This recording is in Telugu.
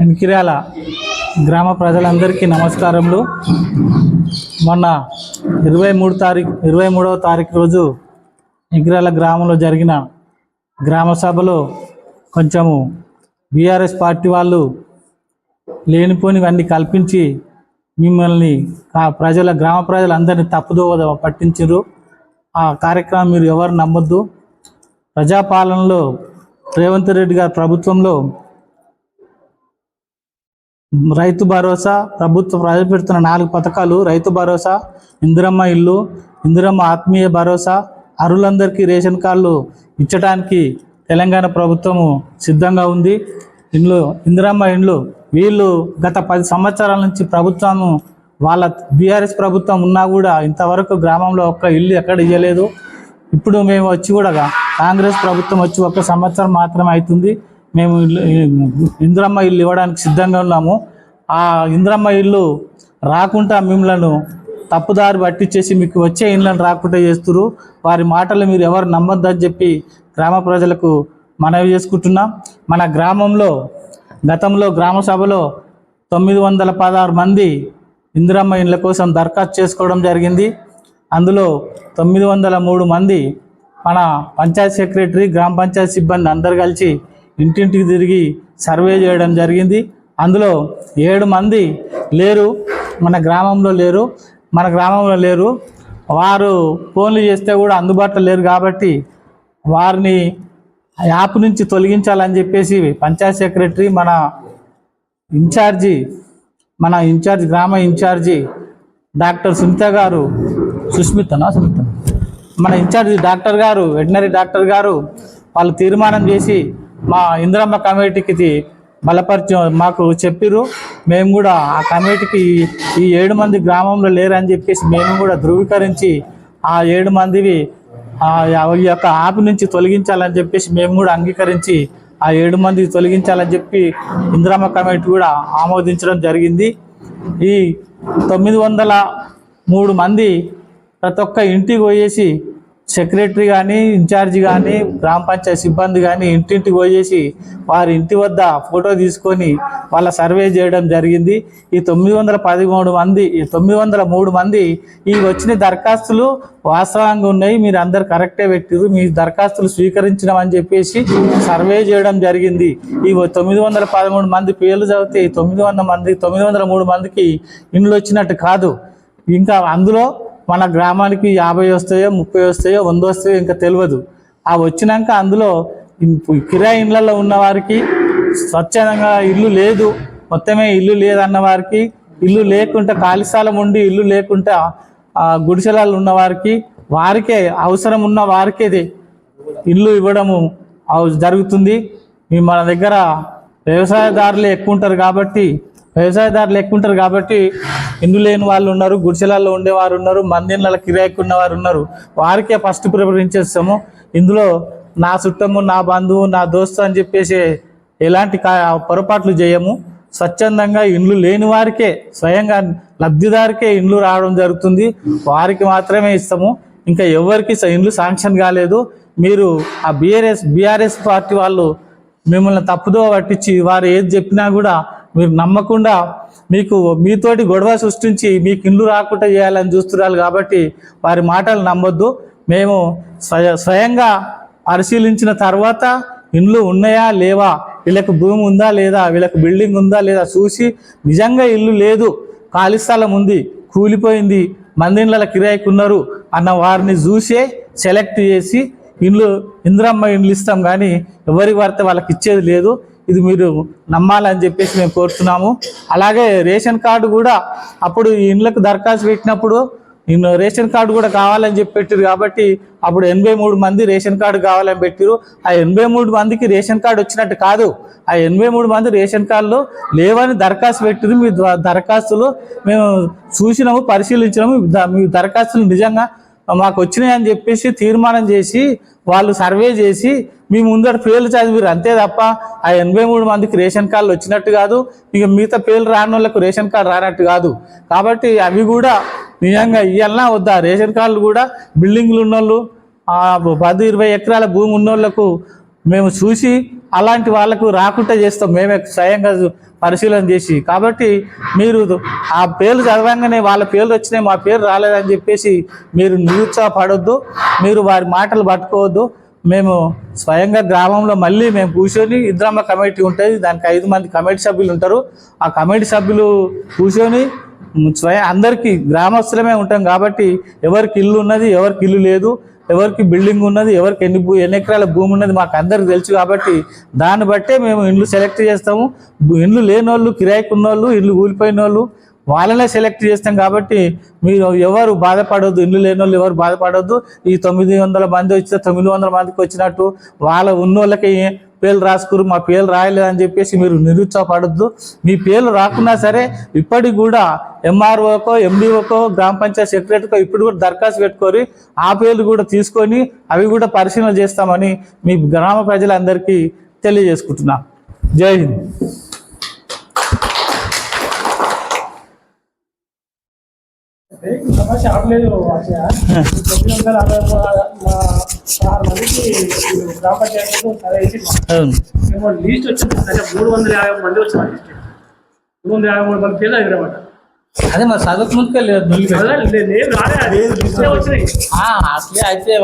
ఎన్కిర్యాల గ్రామ ప్రజలందరికీ నమస్కారములు. మొన్న ఇరవై మూడు తారీఖు ఇరవై మూడవ తారీఖు రోజు ఎన్కిర్యాల గ్రామంలో జరిగిన గ్రామ సభలో కొంచెము బీఆర్ఎస్ పార్టీ వాళ్ళు లేనిపోనివన్నీ కల్పించి మిమ్మల్ని ప్రజల గ్రామ ప్రజలందరినీ తప్పుదోవ పట్టించారు ఆ కార్యక్రమం మీరు ఎవరు నమ్మొద్దు. ప్రజాపాలనలో రేవంత్ రెడ్డి గారి ప్రభుత్వంలో రైతు భరోసా ప్రభుత్వం ప్రవేశపెడుతున్న నాలుగు పథకాలు రైతు భరోసా ఇందిరమ్మ ఇల్లు ఇందిరమ్మ ఆత్మీయ భరోసా అరులందరికీ రేషన్ కార్డులు ఇచ్చడానికి తెలంగాణ ప్రభుత్వము సిద్ధంగా ఉంది. ఇండ్లు ఇందిరమ్మ ఇండ్లు వీళ్ళు గత పది సంవత్సరాల నుంచి ప్రభుత్వము వాళ్ళ బీఆర్ఎస్ ప్రభుత్వం ఉన్నా కూడా ఇంతవరకు గ్రామంలో ఒక్క ఇల్లు ఎక్కడ ఇవ్వలేదు ఇప్పుడు మేము వచ్చి కూడా కాంగ్రెస్ ప్రభుత్వం వచ్చి ఒక సంవత్సరం మాత్రమే అవుతుంది. మేము ఇల్లు ఇందిరమ్మ ఇల్లు ఇవ్వడానికి సిద్ధంగా ఉన్నాము. ఆ ఇందిరమ్మ ఇల్లు రాకుండా మిమ్మలను తప్పుదారి పట్టించేసి మీకు వచ్చే ఇళ్ళను రాకుండా చేస్తున్నారు వారి మాటలు మీరు ఎవరు నమ్మొద్దని చెప్పి గ్రామ ప్రజలకు మనవి చేసుకుంటున్నాం. మన గ్రామంలో గతంలో గ్రామ సభలో తొమ్మిది వందల పదహారు మంది ఇందిరమ్మ ఇండ్ల కోసం దరఖాస్తు చేసుకోవడం జరిగింది. అందులో తొమ్మిది వందల మూడు మంది మన పంచాయత్ సెక్రటరీ గ్రామ పంచాయతీ సిబ్బంది అందరు కలిసి ఇంటింటికి తిరిగి సర్వే చేయడం జరిగింది. అందులో ఏడు మంది లేరు మన గ్రామంలో లేరు మన గ్రామంలో లేరు. వారు ఫోన్లు చేస్తే కూడా అందుబాటులో లేరు కాబట్టి వారిని యాప్ నుంచి తొలగించాలని చెప్పేసి పంచాయత్ సెక్రటరీ మన ఇన్ఛార్జి మన ఇన్ఛార్జ్ గ్రామ ఇన్ఛార్జి డాక్టర్ సుమిత గారు సుస్మితనా సుమిత మన ఇన్ఛార్జి డాక్టర్ గారు వెటనరీ డాక్టర్ గారు వాళ్ళు తీర్మానం చేసి మా ఇందిరమ్మ కమిటీకి బలపరిచ మాకు చెప్పిర్రు. మేము కూడా ఆ కమిటీకి ఈ ఏడు మంది గ్రామంలో లేరని చెప్పేసి మేము కూడా ధృవీకరించి ఆ ఏడు మందివి ఆ ఈ యొక్క యాప్ నుంచి తొలగించాలని చెప్పేసి మేము కూడా అంగీకరించి ఆ ఏడు మంది తొలగించాలని చెప్పి ఇందిరామ కమిటీ కూడా ఆమోదించడం జరిగింది. ఈ తొమ్మిది వందల మూడు మంది ప్రతి ఒక్క ఇంటికి పోయేసి సెక్రటరీ కానీ ఇన్ఛార్జి కానీ గ్రామ పంచాయతీ సిబ్బంది కానీ ఇంటింటికి పోయేసి వారి ఇంటి వద్ద ఫోటో తీసుకొని వాళ్ళ సర్వే చేయడం జరిగింది. ఈ తొమ్మిది వందల పదమూడు మంది ఈ తొమ్మిది వందల మూడు మంది ఈ వచ్చిన దరఖాస్తులు వాస్తవంగా ఉన్నాయి. మీరు అందరు కరెక్టే పెట్టిరు మీ దరఖాస్తులు స్వీకరించడం అని చెప్పేసి సర్వే చేయడం జరిగింది. ఈ తొమ్మిది వందల పదమూడు మంది పేర్లు చదివితే ఈ తొమ్మిది వందల మంది తొమ్మిది వందల మూడు మందికి ఇండ్లు వచ్చినట్టు కాదు. ఇంకా అందులో మన గ్రామానికి యాభై వస్తాయో ముప్పై వస్తాయో వంద వస్తాయో ఇంకా తెలియదు. ఆ వచ్చినాక అందులో కిరాయి ఇళ్ళల్లో ఉన్న వారికి స్వచ్ఛందంగా ఇల్లు లేదు. మొత్తమే ఇల్లు లేదన్న వారికి ఇల్లు లేకుండా ఖాళీ స్థలం ఉండి ఇల్లు లేకుండా గుడిసెలాలు ఉన్న వారికి వారికే అవసరం ఉన్న వారికేది ఇల్లు ఇవ్వడము జరుగుతుంది. మీ మన దగ్గర వ్యవసాయదారులు ఎక్కువ ఉంటారు కాబట్టి వ్యవసాయదారులు ఎక్కువ ఉంటారు కాబట్టి ఇల్లు లేని వాళ్ళు ఉన్నారు గుడిసెలలో ఉండేవారు ఉన్నారు మందిళ్ళ కిరాయికి ఉన్నవారు ఉన్నారు. వారికే ఫస్ట్ ప్రిఫరెన్స్ ఇస్తాము ఇందులో నా చుట్టము నా బంధువు నా దోస్తు అని చెప్పేసి ఎలాంటి కా- పొరపాట్లు చేయము. స్వచ్ఛందంగా ఇండ్లు లేని వారికే స్వయంగా లబ్ధిదారికే ఇండ్లు రావడం జరుగుతుంది. వారికి మాత్రమే ఇస్తాము. ఇంకా ఎవరికి ఇండ్లు శాంక్షన్ కాలేదు. మీరు ఆ బీఆర్ఎస్ బీఆర్ఎస్ పార్టీ వాళ్ళు మిమ్మల్ని తప్పుదో పట్టించి వారు ఏది చెప్పినా కూడా మీరు నమ్మకుండా మీకు మీతోటి గొడవ సృష్టించి మీకు ఇండ్లు రాకుండా చేయాలని చూస్తున్నారు కాబట్టి వారి మాటలు నమ్మొద్దు. మేము స్వయ స్వయంగా పరిశీలించిన తర్వాత ఇండ్లు ఉన్నాయా లేవా? వీళ్ళకి భూమి ఉందా లేదా? వీళ్ళకి బిల్డింగ్ ఉందా లేదా? చూసి నిజంగా ఇల్లు లేదు ఖాళీ స్థలం ఉంది కూలిపోయింది మందిళ్ళ కిరాయికున్నారు అన్న వారిని చూసే సెలెక్ట్ చేసి ఇండ్లు ఇంద్రమ్మ ఇండ్లు ఇస్తాం కానీ ఎవరికి పడితే వాళ్ళకి ఇచ్చేది లేదు. ఇది మీరు నమ్మాలని చెప్పేసి మేము కోరుతున్నాము. అలాగే రేషన్ కార్డు కూడా అప్పుడు ఇండ్లకు దరఖాస్తు పెట్టినప్పుడు నిన్ను రేషన్ కార్డు కూడా కావాలని చెప్పి పెట్టారు కాబట్టి అప్పుడు ఎనభై మూడు మంది రేషన్ కార్డు కావాలని పెట్టారు ఆ ఎనభై మూడు మందికి రేషన్ కార్డు వచ్చినట్టు కాదు. ఆ ఎనభై మూడు మంది రేషన్ కార్డులు లేవని దరఖాస్తు పెట్టారు మీ ద- దరఖాస్తులు మేము చూసినాము పరిశీలించినాము. ద- మీ దరఖాస్తులు నిజంగా మాకు వచ్చినాయి అని చెప్పేసి తీర్మానం చేసి వాళ్ళు సర్వే చేసి మీ ముందర పేర్లు చదివిరు అంతే తప్ప ఆ ఎనభై మూడు మందికి రేషన్ కార్డులు వచ్చినట్టు కాదు ఇక మిగతా పేర్లు రాని వాళ్ళకు రేషన్ కార్డు రానట్టు కాదు. కాబట్టి అవి కూడా నిజంగా ఇవన్నా వద్దా? రేషన్ కార్డులు కూడా బిల్డింగ్లు ఉన్నోళ్ళు పది ఇరవై ఎకరాల భూమి ఉన్నోళ్ళకు మేము చూసి అలాంటి వాళ్ళకు రాకుండా చేస్తాం. మేమే స్వయంగా పరిశీలన చేసి. కాబట్టి మీరు ఆ పేర్లు చదవంగానే వాళ్ళ పేర్లు వచ్చినాయి మా పేరు రాలేదని చెప్పేసి మీరు నిరుత్సాహపడొద్దు. మీరు వారి మాటలు పట్టుకోవద్దు. మేము స్వయంగా గ్రామంలో మళ్ళీ మేము కూర్చొని ఇద్దరమ్మ కమిటీ ఉంటుంది. దానికి ఐదు మంది కమిటీ సభ్యులు ఉంటారు. ఆ కమిటీ సభ్యులు కూర్చొని స్వయం అందరికీ గ్రామస్తులమే ఉంటాం కాబట్టి ఎవరికి ఇల్లు ఉన్నది ఎవరికి ఇల్లు లేదు ఎవరికి బిల్డింగ్ ఉన్నది ఎవరికి ఎన్ని భూ ఎన్ని ఎకరాల భూమి ఉన్నది మాకు అందరికి తెలుసు కాబట్టి దాన్ని బట్టే మేము ఇండ్లు సెలెక్ట్ చేస్తాము. ఇండ్లు లేని వాళ్ళు కిరాయికి ఉన్నోళ్ళు ఇల్లు కూలిపోయిన వాళ్ళు వాళ్ళనే సెలెక్ట్ చేస్తాం కాబట్టి మీరు ఎవరు బాధపడొద్దు ఇల్లు లేని వాళ్ళు ఎవరు బాధపడొద్దు. ఈ తొమ్మిది వందల మంది వచ్చిన తొమ్మిది వందల మందికి వచ్చినట్టు వాళ్ళ ఉన్నోళ్ళకి పేర్లు రాసుకురు మా పేర్లు రాయలేదని చెప్పేసి మీరు నిరుత్సాహపడద్దు. మీ పేర్లు రాకున్నా సరే ఇప్పటికి కూడా ఎంఆర్ఓకో ఎండిఓకో గ్రామ పంచాయతీ సెక్రటరీకో ఇప్పుడు కూడా దరఖాస్తు పెట్టుకొని ఆ పేర్లు కూడా తీసుకొని అవి కూడా పరిశీలన చేస్తామని మీ గ్రామ ప్రజలందరికీ తెలియజేసుకుంటున్నాం. జై హింద్ సమస్య ఆపలేదు అక్షయ తొమ్మిది వందల అరవై పదహారు మందికి గ్రామ పంచాయతీలో సరే వేసి అవును. లీస్ట్ వచ్చింది. మూడు వందల యాభై మంది లిస్ట్. మూడు వందల యాభై మూడు మంది పేర్లు ఎగిరమాట అదే మరి చదువుకు ముందుకే లేదు లేదు రాలే. అది లిస్టే వచ్చినాయి అట్లే అయితే